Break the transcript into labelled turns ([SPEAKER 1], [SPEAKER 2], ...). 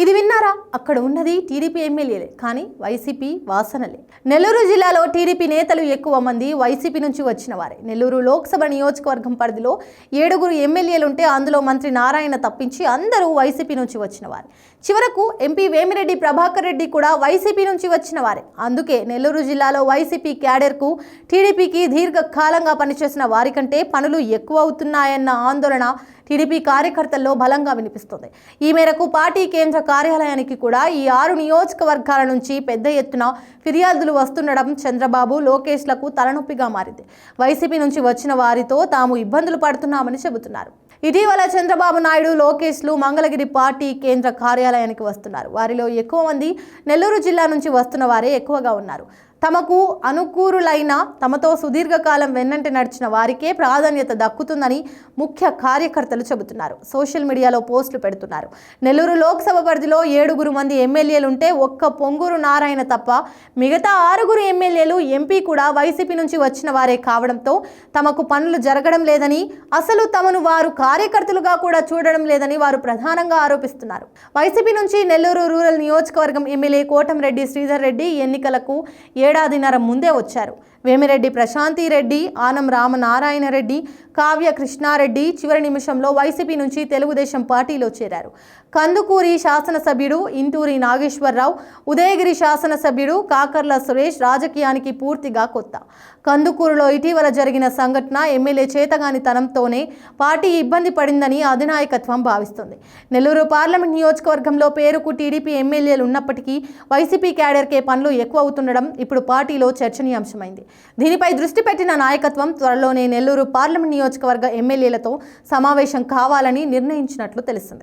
[SPEAKER 1] ఇది విన్నారా? అక్కడ ఉన్నది టీడీపీ ఎమ్మెల్యేలే కానీ వైసీపీ వాసనలే. నెల్లూరు జిల్లాలో టీడీపీ నేతలు ఎక్కువ మంది వైసీపీ నుంచి వచ్చిన వారే. నెల్లూరు లోక్సభ నియోజకవర్గం పరిధిలో ఏడుగురు ఎమ్మెల్యేలుంటే అందులో మంత్రి నారాయణ తప్పించి అందరూ వైసీపీ నుంచి వచ్చిన వారే. చివరకు ఎంపీ వేమిరెడ్డి ప్రభాకర్ రెడ్డి కూడా వైసీపీ నుంచి వచ్చిన వారే. అందుకే నెల్లూరు జిల్లాలో వైసీపీ క్యాడర్కు టీడీపీకి దీర్ఘకాలంగా పనిచేసిన వారికంటే పనులు ఎక్కువ అవుతున్నాయన్న ఆందోళన టీడీపీ కార్యకర్తల్లో బలంగా వినిపిస్తుంది. ఈ మేరకు పార్టీ కేంద్ర కార్యాలయానికి కూడా ఈ ఆరు నియోజకవర్గాల నుంచి పెద్ద ఎత్తున ఫిర్యాదులు వస్తుండడం చంద్రబాబు లోకేష్లకు తలనొప్పిగా మారింది. వైసీపీ నుంచి వచ్చిన వారితో తాము ఇబ్బందులు పడుతున్నామని చెబుతున్నారు. ఇటీవల చంద్రబాబు నాయుడు లోకేష్లు మంగళగిరి పార్టీ కేంద్ర కార్యాలయానికి వస్తున్నారు. వారిలో ఎక్కువ మంది నెల్లూరు జిల్లా నుంచి వస్తున్న వారే ఎక్కువగా ఉన్నారు. తమకు అనుకూరులైన తమతో సుదీర్ఘకాలం వెన్నంటి నడిచిన వారికే ప్రాధాన్యత దక్కుతుందని ముఖ్య కార్యకర్తలు చెబుతున్నారు. సోషల్ మీడియాలో పోస్టులు పెడుతున్నారు. నెల్లూరు లోక్సభ పరిధిలో ఏడుగురు మంది ఎమ్మెల్యేలు ఉంటే ఒక్క పొంగూరు నారాయణ తప్ప మిగతా ఆరుగురు ఎమ్మెల్యేలు ఎంపీ కూడా వైసీపీ నుంచి వచ్చిన వారే కావడంతో తమకు పనులు జరగడం లేదని అసలు తమను వారు కార్యకర్తలుగా కూడా చూడడం లేదని వారు ప్రధానంగా ఆరోపిస్తున్నారు. వైసీపీ నుంచి నెల్లూరు రూరల్ నియోజకవర్గం ఎమ్మెల్యే కోటంరెడ్డి శ్రీధర్ రెడ్డి ఎన్నికలకు ఏడాదిన్నర ముందే వచ్చారు. వేమిరెడ్డి ప్రశాంతి రెడ్డి ఆనం రామనారాయణ రెడ్డి కావ్య కృష్ణారెడ్డి చివరి నిమిషంలో వైసీపీ నుంచి తెలుగుదేశం పార్టీలో చేరారు. కందుకూరి శాసనసభ్యుడు ఇంటూరి నాగేశ్వరరావు ఉదయగిరి శాసనసభ్యుడు కాకర్ల సురేష్ రాజకీయానికి పూర్తిగా కొత్త. కందుకూరులో ఇటీవల జరిగిన సంఘటన ఎమ్మెల్యే చేతగానితనంతోనే పార్టీ ఇబ్బంది పడిందని అధినాయకత్వం భావిస్తుంది. నెల్లూరు పార్లమెంట్ నియోజకవర్గంలో పేరుకు టీడీపీ ఎమ్మెల్యేలు ఉన్నప్పటికీ వైసీపీ క్యాడర్కే పనులు ఎక్కువ అవుతుండడం ఇప్పుడు పార్టీలో చర్చనీయాంశమైంది. దీనిపై దృష్టి పెట్టిన నాయకత్వం త్వరలోనే నెల్లూరు పార్లమెంట్ నియోజకవర్గ ఎమ్మెల్యేలతో సమావేశం కావాలని నిర్ణయించినట్లు తెలిసింది